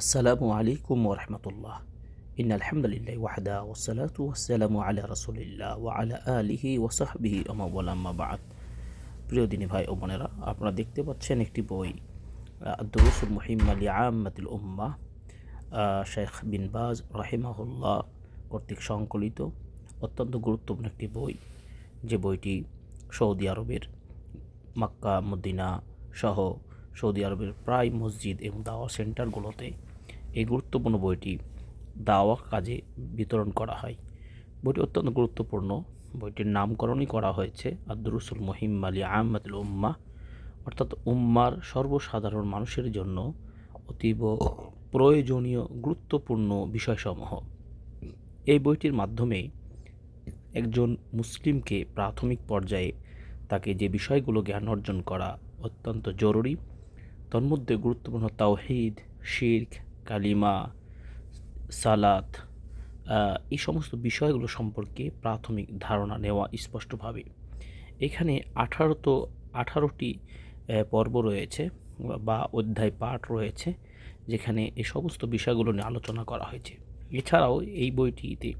আসসালামু আলাইকুম ওরহমতুল্লাহ ইন আলহামদুলিল্লাহ ওয়াহদা ওসালাতু ওয়াসালামু আলা রসুলিল্লাহ ওয়া আলা আলিহি ওসাহবিহি আমাবুলাম্মা বাদ প্রিয় দিনী ভাই ও বোনেরা, আপনারা দেখতে পাচ্ছেন একটি বই দুরুসুল মুহিম আলী আহমদুল উম্মা শেখ বিন বাজ রাহিমাহুল্লাহ কর্তৃক সংকলিত, অত্যন্ত গুরুত্বপূর্ণ একটি বই। যে বইটি সৌদি আরবের মাক্কা মদিনা সহ সৌদি আরবের প্রায় মসজিদ এবং দাওয়া সেন্টারগুলোতে এই গুরুত্বপূর্ণ বইটি দাওয়া কাজে বিতরণ করা হয়। বইটি অত্যন্ত গুরুত্বপূর্ণ। বইটির নামকরণই করা হয়েছে আব্দুরুসুল মহিম আলী আহমদুল উম্মা, অর্থাৎ উম্মার সর্বসাধারণ মানুষের জন্য অতীব প্রয়োজনীয়, গুরুত্বপূর্ণ বিষয়সমূহ। এই বইটির মাধ্যমে একজন মুসলিমকে প্রাথমিক পর্যায়ে তাকে যে বিষয়গুলো জ্ঞান অর্জন করা অত্যন্ত জরুরি তন্মধ্যে গুরুত্বপূর্ণ তাওহিদ, শির্ক, কালিমা, সালাত এই সমস্ত বিষয়গুলো সম্পর্কে প্রাথমিক ধারণা নেওয়া স্পষ্টভাবে। এখানে আঠারো তো আঠারোটি পর্ব রয়েছে বা অধ্যায় পাঠ রয়েছে, যেখানে এই সমস্ত বিষয়গুলো নিয়ে আলোচনা করা হয়েছে। এছাড়াও এই বইটিতে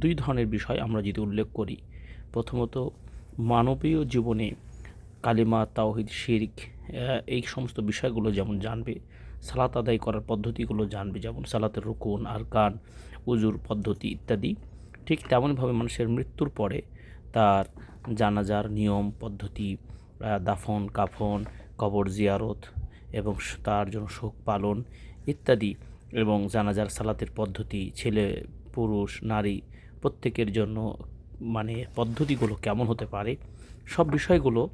দুই ধরনের বিষয় আমরা যদি উল্লেখ করি, প্রথমত মানবীয় জীবনে কালিমা, তাওহিদ, শিরিক এই সমস্ত বিষয়গুলো যেমন জানবে, সালাত আদায় করার পদ্ধতিগুলো জানবে, যেমন সালাতের রুকুন, আরকান, উজুর পদ্ধতি ইত্যাদি, ঠিক তেমনভাবে মানুষের মৃত্যুর পরে তার জানাজার নিয়ম, পদ্ধতি দাফন, কাফন, কবর জিয়ারত এবং তার জন্য শোক পালন ইত্যাদি এবং জানাজার সালাতের পদ্ধতি, ছেলে, পুরুষ, নারী প্রত্যেকের জন্য মানে পদ্ধতিগুলো কেমন হতে পারে, সব বিষয়গুলো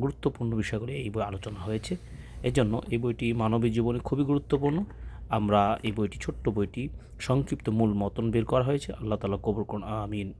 গুরুত্বপূর্ণ বিষয়গুলি এই বই আলোচনা হয়েছে। এজন্য জন্য এই বইটি মানবিক জীবনে খুবই গুরুত্বপূর্ণ। আমরা এই বইটি, ছোট্ট বইটি, সংক্ষিপ্ত মূল মতন বের করা হয়েছে। আল্লাহ তালা কবর আমিন।